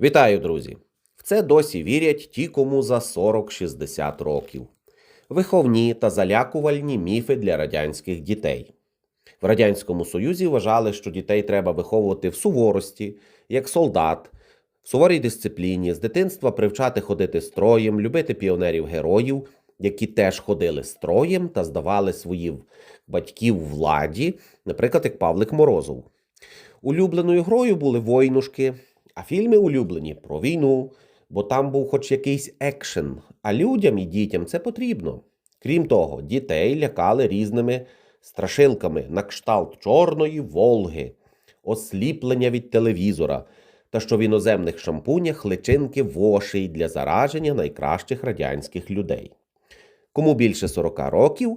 Вітаю, друзі! В це досі вірять ті, кому за 40-60 років. Виховні та залякувальні міфи для радянських дітей. В Радянському Союзі вважали, що дітей треба виховувати в суворості, як солдат, в суворій дисципліні, з дитинства привчати ходити строєм, любити піонерів-героїв, які теж ходили строєм та здавали своїх батьків владі, наприклад, як Павлик Морозов. Улюбленою грою були войнушки, а фільми улюблені про війну, бо там був хоч якийсь екшен. А людям і дітям це потрібно. Крім того, дітей лякали різними страшилками на кшталт Чорної Волги, осліплення від телевізора та що в іноземних шампунях личинки вошей для зараження найкращих радянських людей. Кому більше 40 років,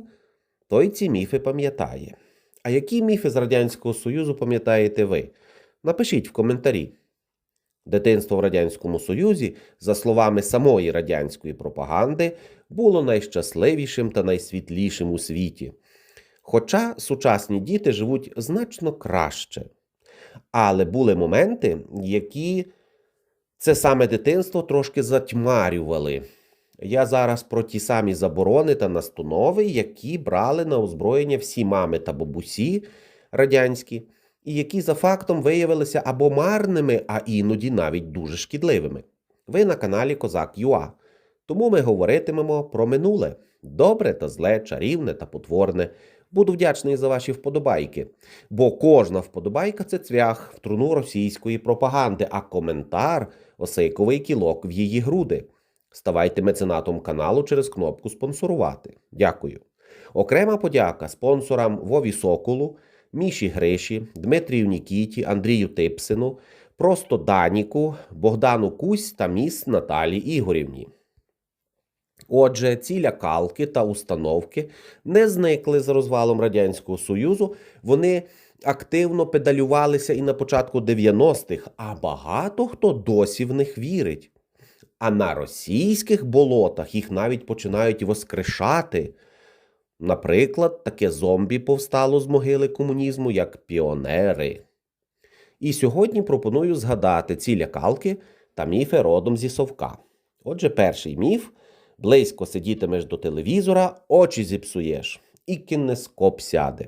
той ці міфи пам'ятає. А які міфи з Радянського Союзу пам'ятаєте ви? Напишіть в коментарі. Дитинство в Радянському Союзі, за словами самої радянської пропаганди, було найщасливішим та найсвітлішим у світі. Хоча сучасні діти живуть значно краще. Але були моменти, які це саме дитинство трошки затьмарювали. Я зараз про ті самі заборони та настанови, які брали на озброєння всі мами та бабусі радянські, і які за фактом виявилися або марними, а іноді навіть дуже шкідливими. Ви на каналі Козак Юа. Тому ми говоритимемо про минуле добре та зле, чарівне та потворне. Буду вдячний за ваші вподобайки, бо кожна вподобайка це цвях в труну російської пропаганди, а коментар осейковий кілок в її груди. Ставайте меценатом каналу через кнопку спонсорувати. Дякую. Окрема подяка спонсорам Вові Соколу, Міші Гриші, Дмитрію Нікіті, Андрію Типсину, Просто Даніку, Богдану Кусь та міс Наталі Ігорівні. Отже, ці лякалки та установки не зникли з розвалом Радянського Союзу. Вони активно педалювалися і на початку 90-х, а багато хто досі в них вірить. А на російських болотах їх навіть починають воскрешати. Наприклад, таке зомбі повстало з могили комунізму як піонери. І сьогодні пропоную згадати ці лякалки та міфи родом зі совка. Отже, перший міф близько сидітимеш до телевізора, очі зіпсуєш, і кінескоп сяде.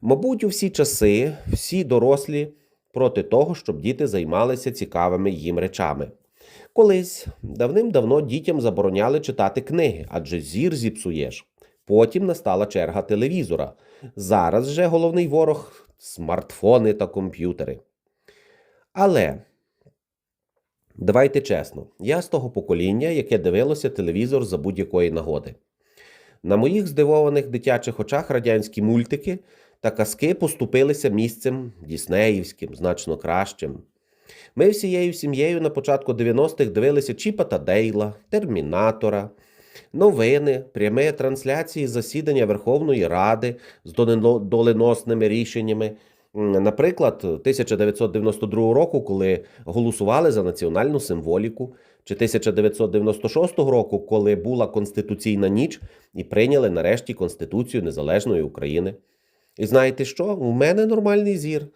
Мабуть, у всі часи всі дорослі проти того, щоб діти займалися цікавими їм речами. Колись давним-давно дітям забороняли читати книги, адже зір зіпсуєш. Потім настала черга телевізора. Зараз же головний ворог смартфони та комп'ютери. Але давайте чесно, я з того покоління, яке дивилося телевізор за будь-якої нагоди. На моїх здивованих дитячих очах радянські мультики та казки поступилися місцем діснеївським, значно кращим. Ми всією сім'єю на початку 90-х дивилися Чіпа та Дейла, Термінатора, новини, прямі трансляції засідання Верховної Ради з доленосними рішеннями. Наприклад, 1992 року, коли голосували за національну символіку, чи 1996 року, коли була Конституційна ніч і прийняли нарешті Конституцію Незалежної України. І знаєте що? У мене нормальний зір.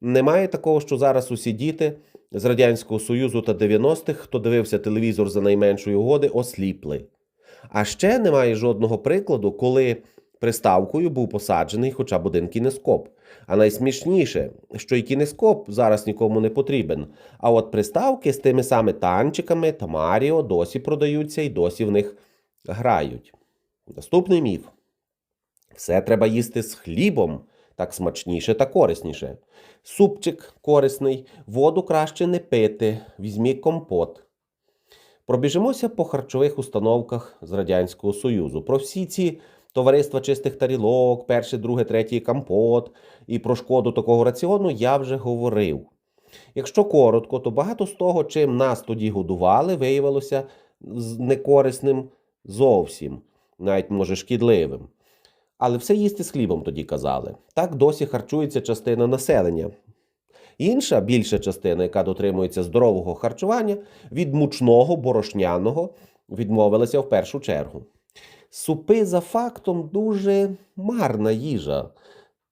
Немає такого, що зараз усі діти з Радянського Союзу та 90-х, хто дивився телевізор за найменшої угоди, осліпли. А ще немає жодного прикладу, коли приставкою був посаджений хоча б один кінескоп. А найсмішніше, що і кінескоп зараз нікому не потрібен. А от приставки з тими саме танчиками та Маріо досі продаються і досі в них грають. Наступний міф. Все треба їсти з хлібом, так смачніше та корисніше. Супчик корисний, воду краще не пити, візьмі компот. Пробіжимося по харчових установках з Радянського Союзу. Про всі ці товариства чистих тарілок, перший, другий, третій компот і про шкоду такого раціону я вже говорив. Якщо коротко, то багато з того, чим нас тоді годували, виявилося некорисним зовсім, навіть може шкідливим. Але все їсти з хлібом тоді казали. Так досі харчується частина населення. Інша більша частина, яка дотримується здорового харчування, від мучного борошняного відмовилася в першу чергу. Супи за фактом дуже марна їжа.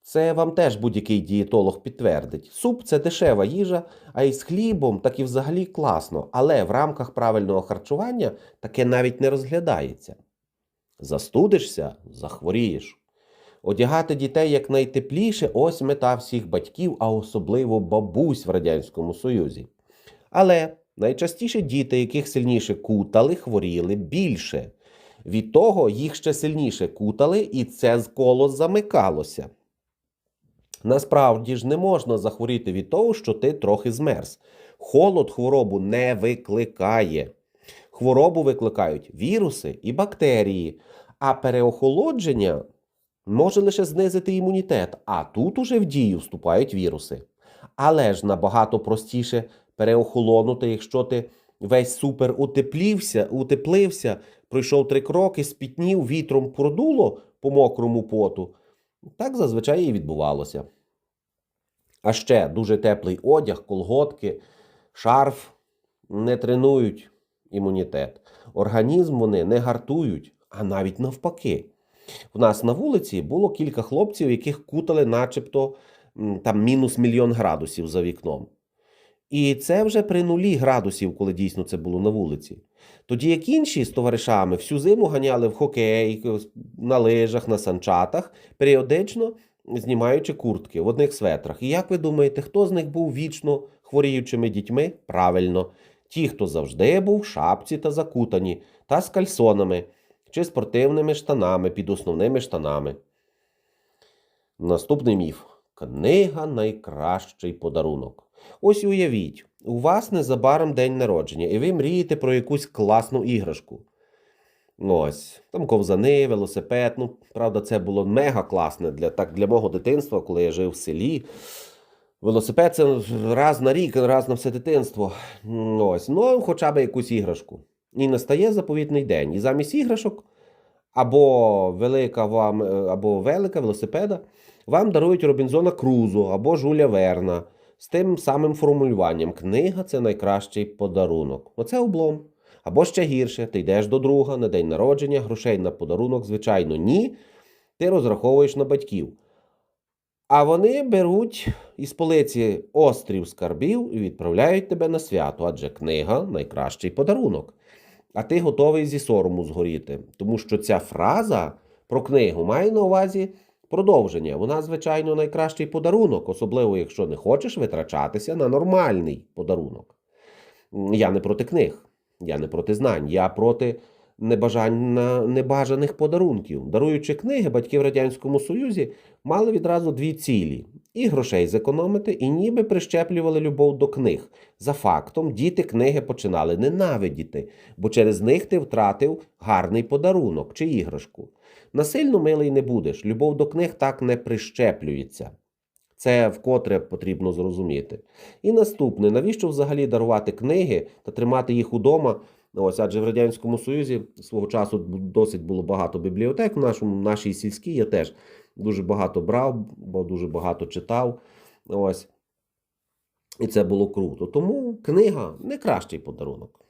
Це вам теж будь-який дієтолог підтвердить. Суп це дешева їжа, а із хлібом так і взагалі класно. Але в рамках правильного харчування таке навіть не розглядається. Застудишся, захворієш. Одягати дітей якнайтепліше ось мета всіх батьків, а особливо бабусь в Радянському Союзі. Але найчастіше діти, яких сильніше кутали, хворіли більше. Від того їх ще сильніше кутали, і це коло замикалося. Насправді ж не можна захворіти від того, що ти трохи змерз. Холод хворобу не викликає. Хворобу викликають віруси і бактерії, а переохолодження може лише знизити імунітет, а тут уже в дію вступають віруси. Але ж набагато простіше переохолонути, якщо ти весь супер утеплівся, утеплився, пройшов три кроки, спітнів, вітром продуло по мокрому поту. Так зазвичай і відбувалося. А ще дуже теплий одяг, колготки, шарф не тренують імунітет. Організм вони не гартують, а навіть навпаки. В нас на вулиці було кілька хлопців, яких кутали, начебто там мінус мільйон градусів за вікном. І це вже при нулі градусів, коли дійсно це було на вулиці. Тоді як інші з товаришами всю зиму ганяли в хокей, на лижах, на санчатах, періодично знімаючи куртки в одних светрах. І як ви думаєте, хто з них був вічно хворіючими дітьми? Правильно, ті, хто завжди був в шапці та закутані, та з кальсонами чи спортивними штанами під основними штанами. Наступний міф. Книга найкращий подарунок. Ось уявіть, у вас незабаром день народження, і ви мрієте про якусь класну іграшку. Ось, там ковзани, велосипед. Ну, правда, це було мега класне для, так, для мого дитинства, коли я жив в селі. Велосипед це раз на рік, раз на все дитинство. Ось, ну, хоча б якусь іграшку. І настає заповітний день. І замість іграшок або велика вам, е, або велика велосипеда вам дарують Робінзона Крузо або Жуля Верна з тим самим формулюванням: книга це найкращий подарунок. Оце облом. Або ще гірше, ти йдеш до друга на день народження, грошей на подарунок, звичайно, ні. Ти розраховуєш на батьків. А вони беруть із полиці острів скарбів і відправляють тебе на свято, адже книга найкращий подарунок. А ти готовий зі сорому згоріти. Тому що ця фраза про книгу має на увазі продовження. Вона, звичайно, найкращий подарунок, особливо якщо не хочеш витрачатися на нормальний подарунок. Я не проти книг, я не проти знань, я проти небажаних подарунків. Даруючи книги, батьки в Радянському Союзі мали відразу дві цілі: і грошей зекономити, і ніби прищеплювали любов до книг. За фактом, діти книги починали ненавидіти, бо через них ти втратив гарний подарунок чи іграшку. Насильно милий не будеш, любов до книг так не прищеплюється. Це вкотре потрібно зрозуміти. І наступне, навіщо взагалі дарувати книги та тримати їх удома? Ось, адже в Радянському Союзі свого часу досить було багато бібліотек. В нашому, нашій сільській я теж дуже багато брав, бо дуже багато читав. Ось. І це було круто. Тому книга не кращий подарунок.